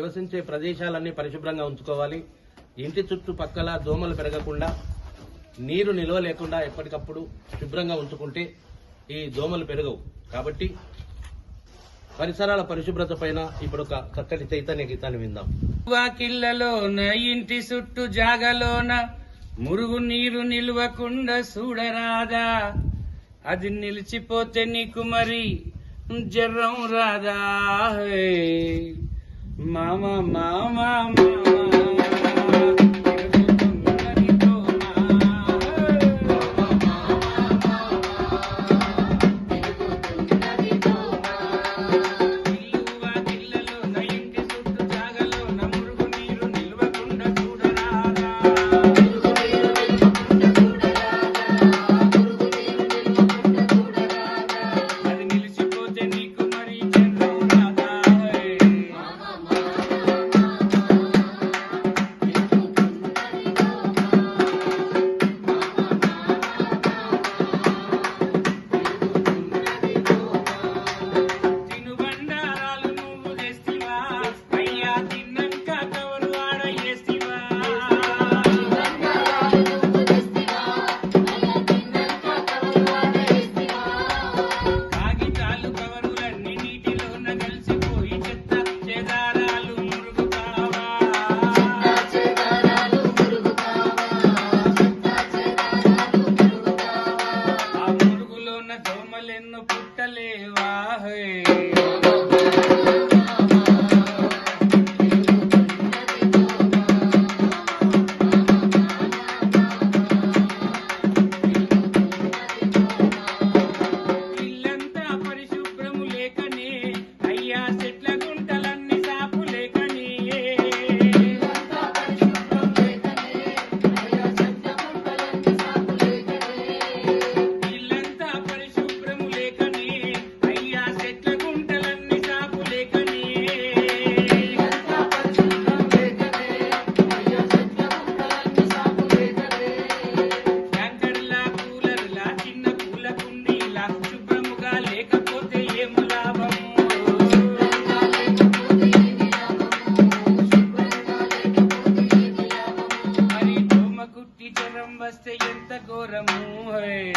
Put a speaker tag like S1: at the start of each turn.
S1: నివసించే ప్రదేశాలన్నీ పరిశుభ్రంగా ఉంచుకోవాలి. ఇంటి చుట్టుపక్కల దోమలు పెరగకుండా నీరు నిల్వ లేకుండా ఎప్పటికప్పుడు శుభ్రంగా ఉంచుకుంటే ఈ దోమలు పెరగవు. కాబట్టి పరిసరాల పరిశుభ్రత పైన ఇప్పుడు ఒక చక్కటి చైతన్య గీతాన్ని విందాం.
S2: వాకిళ్ళలోన ఇంటి చుట్టూ జాగలోన మురుగు నీరు నిల్వకుండా చూడరాదా. అది నిలిచిపోతే నీకు మరి జర్రం రాదా? Mama, mama, mama. توهان रहै